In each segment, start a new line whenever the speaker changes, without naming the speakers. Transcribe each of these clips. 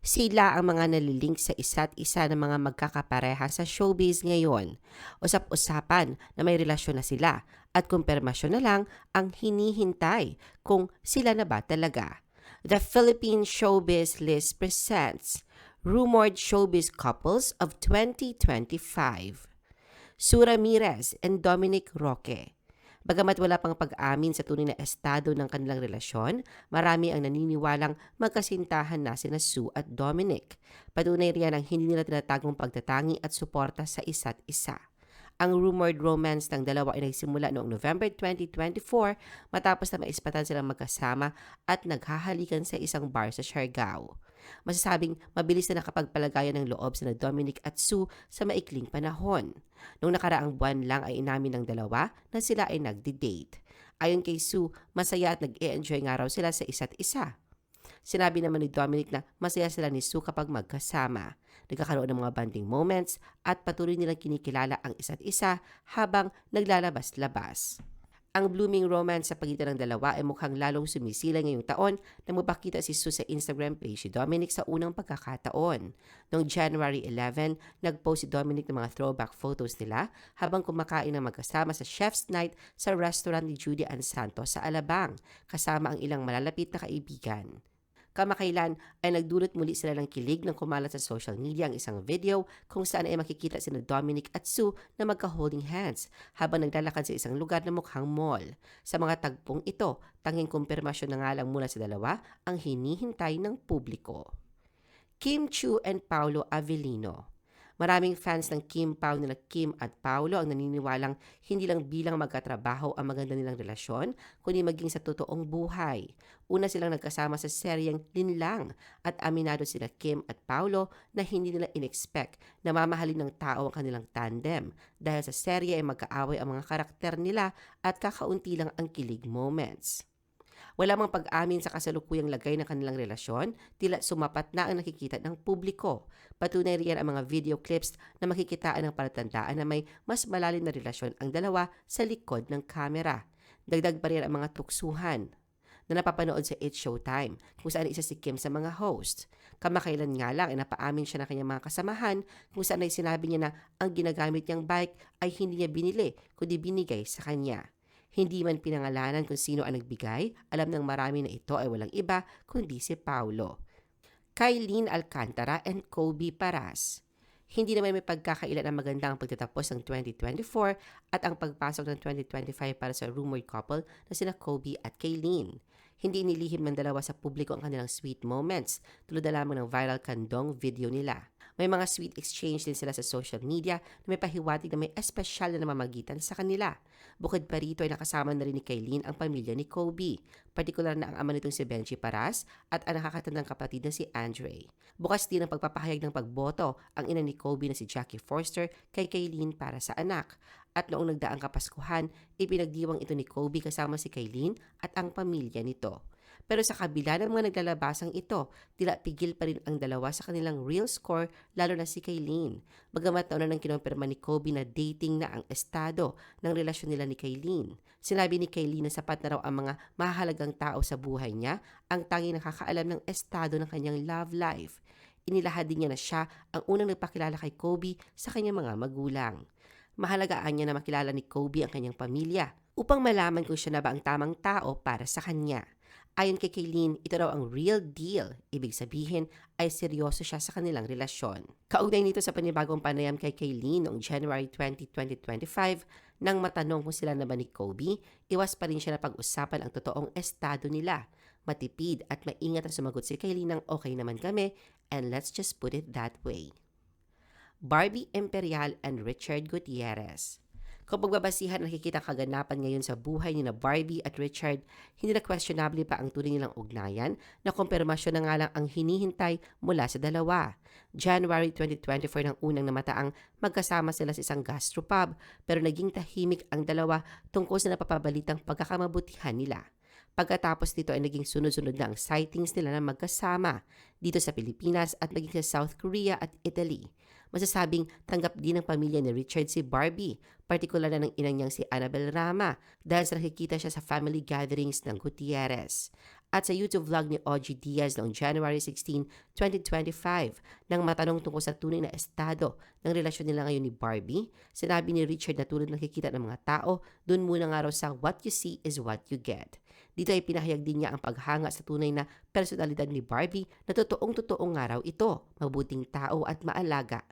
Sila ang mga nalilink sa isa't isa ng mga magkakapareha sa showbiz ngayon. Usap-usapan na may relasyon na sila at kumpirmasyon na lang ang hinihintay kung sila na ba talaga. The Philippine Showbiz List presents Rumored Showbiz Couples of 2025. Sue Ramirez and Dominic Roque. Bagamat wala pang pag-amin sa tunay na estado ng kanilang relasyon, marami ang naniniwalang magkasintahan na sina Sue at Dominic. Patunay riyan ang hindi nila tinatagong pagtatangi at suporta sa isa't isa. Ang rumored romance ng dalawa ay nagsimula noong November 2024 matapos na maispatan silang magkasama at naghahalikan sa isang bar sa Siargao. Masasabing mabilis na nakapagpalagayan ng loob sina Dominic at Sue sa maikling panahon. Noong nakaraang buwan lang ay inamin ng dalawa na sila ay nagdi-date. Ayon kay Sue, masaya at nag-e-enjoy nga raw sila sa isa't isa. Sinabi naman ni Dominic na masaya sila ni Sue kapag magkasama. Nagkakaroon ng mga bonding moments at patuloy nilang kinikilala ang isa't isa habang naglalabas-labas. Ang blooming romance sa pagitan ng dalawa ay mukhang lalong sumisila ngayong taon nang mapakita si Sue sa Instagram page si Dominic sa unang pagkakataon. Noong January 11, nag-post si Dominic ng mga throwback photos nila habang kumakain ng magkasama sa Chef's Night sa restaurant ni Judy Ann Santos sa Alabang kasama ang ilang malalapit na kaibigan. Kamakailan ay nagdulot muli sila ng kilig nang kumalat sa social media ang isang video kung saan ay makikita sina Dominic at Sue na magka-holding hands habang naglalakad sa isang lugar na mukhang mall. Sa mga tagpong ito, tanging kumpirmasyon na nga lang mula sa dalawa ang hinihintay ng publiko. Kim Chu and Paolo Avellino Maraming fans ng Kim Pao nila Kim at Paolo ang naniniwalang hindi lang bilang magkatrabaho ang maganda nilang relasyon, kundi maging sa totoong buhay. Una silang nagkasama sa seryeng Linlang at aminado sila Kim at Paolo na hindi nila inexpect na mamahalin ng tao ang kanilang tandem dahil sa serye ay magkaaway ang mga karakter nila at kakaunti lang ang kilig moments. Wala mang pag-amin sa kasalukuyang lagay ng kanilang relasyon, tila sumapat na ang nakikita ng publiko. Patunay riyan ang mga video clips na makikitaan ng palatandaan na may mas malalim na relasyon ang dalawa sa likod ng kamera. Dagdag pa rin ang mga tuksuhan na napapanood sa It's Showtime kung saan isa si Kim sa mga host. Kamakailan nga lang ay napaamin siya ng kanyang mga kasamahan kung saan ay sinabi niya na ang ginagamit niyang bike ay hindi niya binili kundi binigay sa kanya. Hindi man pinangalanan kung sino ang nagbigay, alam ng marami na ito ay walang iba kundi si Paulo. Kylene Alcantara and Kobe Paras. Hindi naman may pagkakailan ang magandang pagtatapos ng 2024 at ang pagpasok ng 2025 para sa rumored couple na sina Kobe at Kylene. Hindi inilihim ng dalawa sa publiko ang kanilang sweet moments tulad na lamang ng viral kandong video nila. May mga sweet exchange din sila sa social media na may pahiwatig na may espesyal na namamagitan sa kanila. Bukod pa rito ay nakasama na rin ni Kaylin ang pamilya ni Kobe, partikular na ang ama nitong si Benji Paras at ang nakakatandang kapatid na si Andre. Bukas din ang pagpapahayag ng pagboto ang ina ni Kobe na si Jackie Forster kay Kaylin para sa anak. At noong nagdaang kapaskuhan, ipinagdiwang ito ni Kobe kasama si Kaylin at ang pamilya nito. Pero sa kabila ng mga naglalabasang ito, tila pigil pa rin ang dalawa sa kanilang real score lalo na si Kaylin. Bagamat nauna nang kinumpirma ni Kobe na dating na ang estado ng relasyon nila ni Kaylin. Sinabi ni Kaylin na sapat na raw ang mga mahalagang tao sa buhay niya ang tanging nakakaalam ng estado ng kanyang love life. Inilahad din niya na siya ang unang nagpakilala kay Kobe sa kanyang mga magulang. Mahalagaan niya na makilala ni Kobe ang kanyang pamilya upang malaman kung siya na ba ang tamang tao para sa kanya. Ayon kay Kaylin, ito raw ang real deal. Ibig sabihin ay seryoso siya sa kanilang relasyon. Kaugnay nito sa panibagong panayam kay Kaylin noong January 20, 2025, nang matanong kung sila na ba ni Kobe, iwas pa rin siya na pag-usapan ang totoong estado nila. Matipid at maingat ang sumagot si Kaylin ng okay naman kami and let's just put it that way. Barbie Imperial and Richard Gutierrez kung pagbabasihan nakikita kaganapan ngayon sa buhay ni na Barbie at Richard, hindi na questionable pa ang tunay nilang ugnayan na kumpirmasyon na nga lang ang hinihintay mula sa dalawa. January 2024 nang unang namataang magkasama sila sa isang gastropub pero naging tahimik ang dalawa tungkol sa napapabalitang pagkakamabutihan nila. Pagkatapos nito ay naging sunod-sunod na ang sightings nila na magkasama dito sa Pilipinas at naging sa South Korea at Italy masasabing tanggap din ng pamilya ni Richard si Barbie, partikular na ng inang niyang si Annabel Rama dahil sa nakikita siya sa family gatherings ng Gutierrez. at sa YouTube vlog ni OG Diaz noong January 16, 2025 nang matanong tungkol sa tunay na estado ng relasyon nila ngayon ni Barbie, sinabi ni Richard na tulad nakikita ng mga tao, dun muna nga raw sa what you see is what you get. Dito ay pinahayag din niya ang paghanga sa tunay na personalidad ni Barbie na totoong-totoong nga raw ito, mabuting tao at maalaga.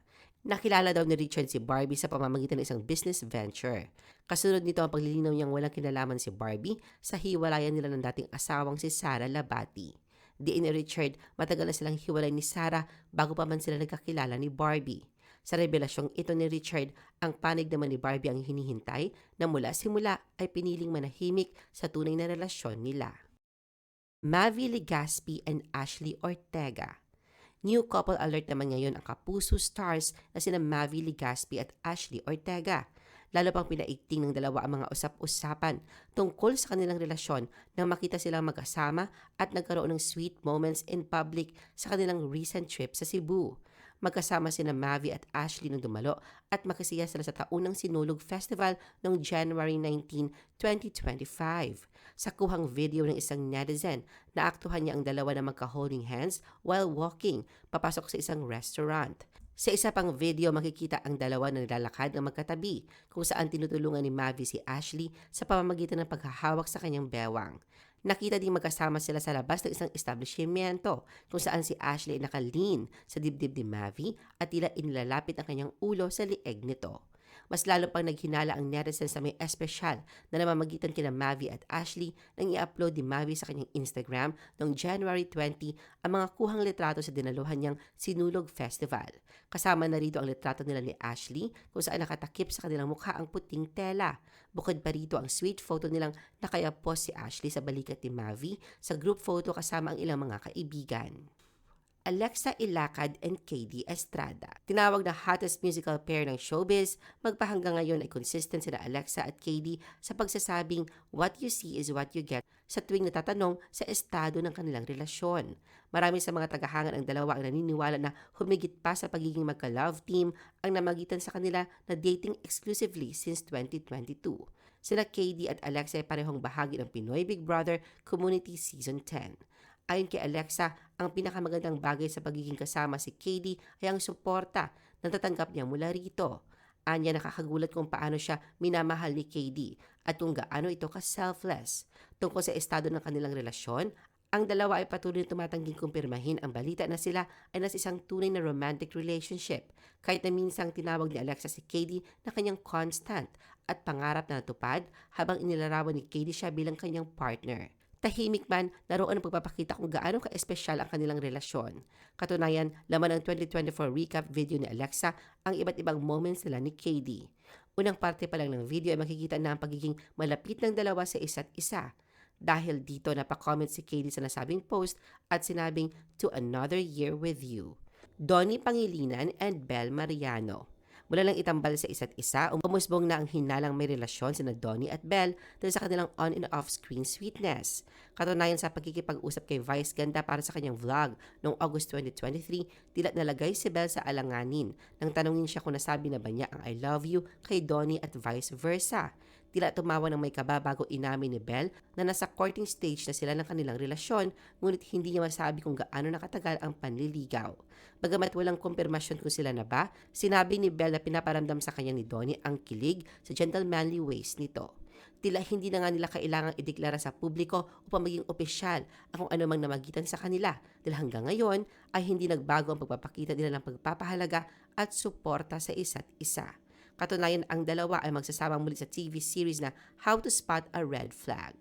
Nakilala daw ni Richard si Barbie sa pamamagitan ng isang business venture. Kasunod nito ang paglilinaw niyang walang kinalaman si Barbie sa hiwalayan nila ng dating asawang si Sarah Labati. Diin ni Richard, matagal na silang hiwalay ni Sarah bago pa man sila nagkakilala ni Barbie. Sa revelasyong ito ni Richard, ang panig naman ni Barbie ang hinihintay na mula simula ay piniling manahimik sa tunay na relasyon nila. Mavi Legaspi and Ashley Ortega New couple alert naman ngayon ang kapuso stars na sina Mavi Legaspi at Ashley Ortega. Lalo pang pinaigting ng dalawa ang mga usap-usapan tungkol sa kanilang relasyon nang makita silang magkasama at nagkaroon ng sweet moments in public sa kanilang recent trip sa Cebu. Magkasama sina Mavi at Ashley nung dumalo at makasiya sila sa taunang Sinulog Festival noong January 19, 2025. Sa kuhang video ng isang netizen, naaktuhan niya ang dalawa na magka-holding hands while walking papasok sa isang restaurant. Sa isa pang video, makikita ang dalawa na nilalakad ng magkatabi kung saan tinutulungan ni Mavi si Ashley sa pamamagitan ng paghahawak sa kanyang bewang. Nakita din magkasama sila sa labas ng isang establishmento kung saan si Ashley nakalin sa dibdib ni Mavi at tila inilalapit ang kanyang ulo sa lieg nito. Mas lalo pang naghinala ang netizens sa may espesyal na namamagitan kina Mavi at Ashley nang i-upload ni Mavi sa kanyang Instagram noong January 20 ang mga kuhang litrato sa dinaluhan niyang Sinulog Festival. Kasama na rito ang litrato nila ni Ashley kung saan nakatakip sa kanilang mukha ang puting tela. Bukod pa rito ang sweet photo nilang nakayapos si Ashley sa balikat ni Mavi sa group photo kasama ang ilang mga kaibigan. Alexa Ilacad and KD Estrada. Tinawag na hottest musical pair ng showbiz, magpahanggang ngayon ay consistent sina Alexa at KD sa pagsasabing what you see is what you get sa tuwing natatanong sa estado ng kanilang relasyon. Marami sa mga tagahangan ang dalawa ang naniniwala na humigit pa sa pagiging magka-love team ang namagitan sa kanila na dating exclusively since 2022. Sila KD at Alexa ay parehong bahagi ng Pinoy Big Brother Community Season 10. Ayon kay Alexa, ang pinakamagandang bagay sa pagiging kasama si KD ay ang suporta na tatanggap niya mula rito. Anya nakakagulat kung paano siya minamahal ni KD at kung gaano ito ka-selfless. Tungkol sa estado ng kanilang relasyon, ang dalawa ay patuloy na tumatangging kumpirmahin ang balita na sila ay nasa isang tunay na romantic relationship kahit na minsang tinawag ni Alexa si KD na kanyang constant at pangarap na natupad habang inilarawan ni KD siya bilang kanyang partner. Tahimik man, naroon ang pagpapakita kung gaano ka-espesyal ang kanilang relasyon. Katunayan, laman ng 2024 recap video ni Alexa ang iba't ibang moments nila ni KD. Unang parte pa lang ng video ay makikita na ang pagiging malapit ng dalawa sa isa't isa. Dahil dito napaka-comment si KD sa nasabing post at sinabing, To another year with you. Donnie Pangilinan and Bel Mariano. Mula lang itambal sa isa't isa, umusbong na ang hinalang may relasyon sina Donnie at Belle dahil sa kanilang on and off screen sweetness. Katunayan sa pagkikipag-usap kay Vice Ganda para sa kanyang vlog noong August 2023, tila nalagay si Belle sa alanganin nang tanungin siya kung nasabi na ba niya ang I love you kay Donnie at vice versa. Tila tumawa ng may kaba bago inamin ni Belle na nasa courting stage na sila ng kanilang relasyon ngunit hindi niya masabi kung gaano nakatagal ang panliligaw. Bagamat walang kumpirmasyon kung sila na ba, sinabi ni Belle na pinaparamdam sa kanya ni Donnie ang kilig sa gentlemanly ways nito. Tila hindi na nga nila kailangang ideklara sa publiko upang maging opisyal ang kung ano mang namagitan sa kanila dahil hanggang ngayon ay hindi nagbago ang pagpapakita nila ng pagpapahalaga at suporta sa isa't isa. Katunayan, ang dalawa ay magsasama muli sa TV series na How to Spot a Red Flag.